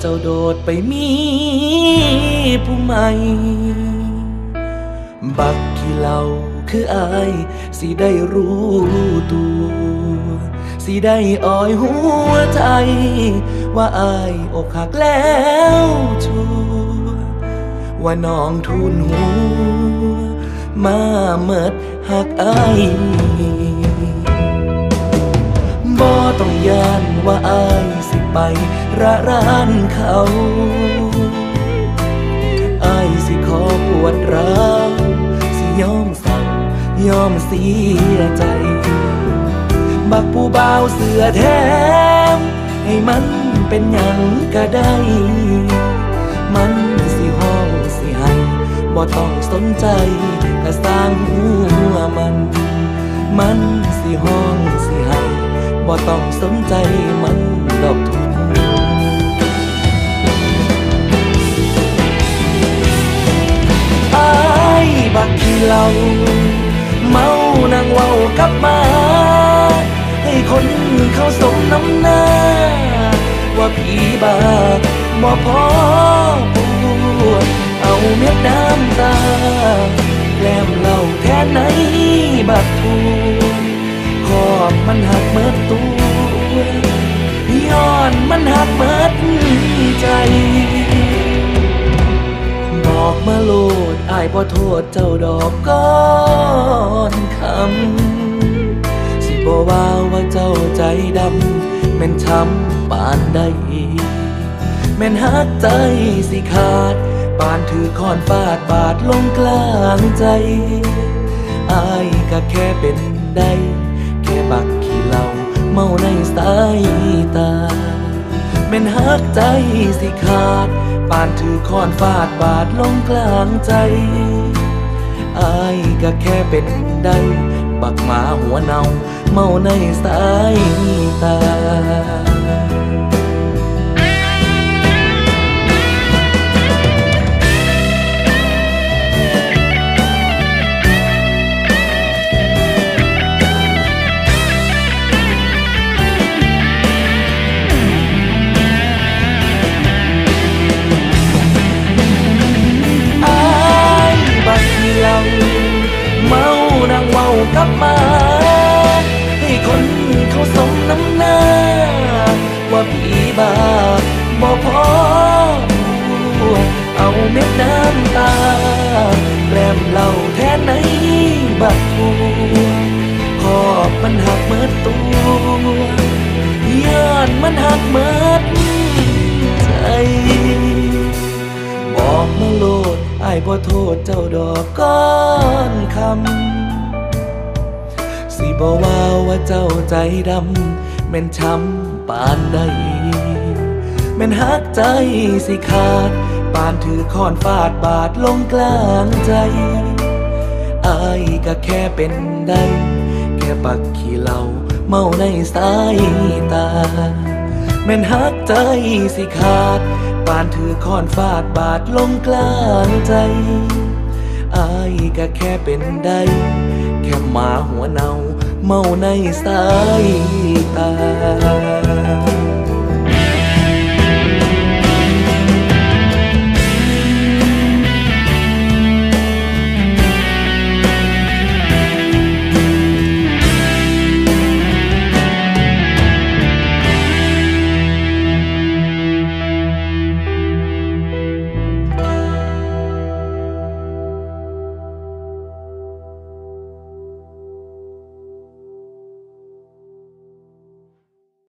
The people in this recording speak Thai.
เจ้าโดดไปมีผู้ใหม่บักขี้เหล่าคืออายสิได้รู้ตัวสิได้อ้อยหัวใจ ว่าอายอกหักแล้วชัวว่าน้องทุนหัวมาเมิดหักอายบ่ต้องยานว่าอายสิ ไประรานเขาอายสิขอปวดร้าวสิยอมสั่งยอมเสียใจ บักผู้บ่าวเสือแถมให้มันเป็นหยังก็ได้ มันสิห้องสิให้บ่ต้องสนใจก็สร้างหัวมัน มันสิห้องสิให้บ่ต้องสนใจมันดอกทุา เมานั่งเว้ากับมา ให้คนเขาสมน้ำหน้า ว่าผีบาบ่พอปวดเอาเม็ดน้ำตาแกล้มเหล่าแทนไหนบักทูขอบมันหักเมิดตัวย้อนมันหักเมิดใจ บอกมาโลดอายบ่โทษเจ้าดอกก้อนคำ สิบ่ว่าว่าเจ้าใจดำแม่นช้ำปานใดแม่นหักใจสิขาด ปานถือคอนฟาดบาดลงกลางใจ อายก็แค่เป็นได้ แค่บักขี้เหล่าเมาในสายตาแม่นหักใจสิขาด ปานถือคอนฟาดบาดลงกลางใจอายก็แค่เป็นได้ บักหมาหัวเนา เมาในสายตา ว่าผีบาบ่พอเอาเม็ดน้ำตาแกล้มเหล่าแทนไหนบักทัวขอบมันหักเมิดตัวย้อนมันหักเมิดใจบอกมาโลดไอายบ่โทษเจ้าดอกก้อนคำสิบ่ว่าว่าเจ้าใจดำ แม่นช้ำปานใดแม่นหักใจสิขาด ปานถือคอนฟาดบาดลงกลางใจ อายก็แค่เป็นได้ แค่ปักขี้เหล่าเมาในสายตา แม่นหักใจสิขาด ปานถือคอนฟาดบาดลงกลางใจ อายก็แค่เป็นได้ แค่หมาหัวเนา เมาในสายตา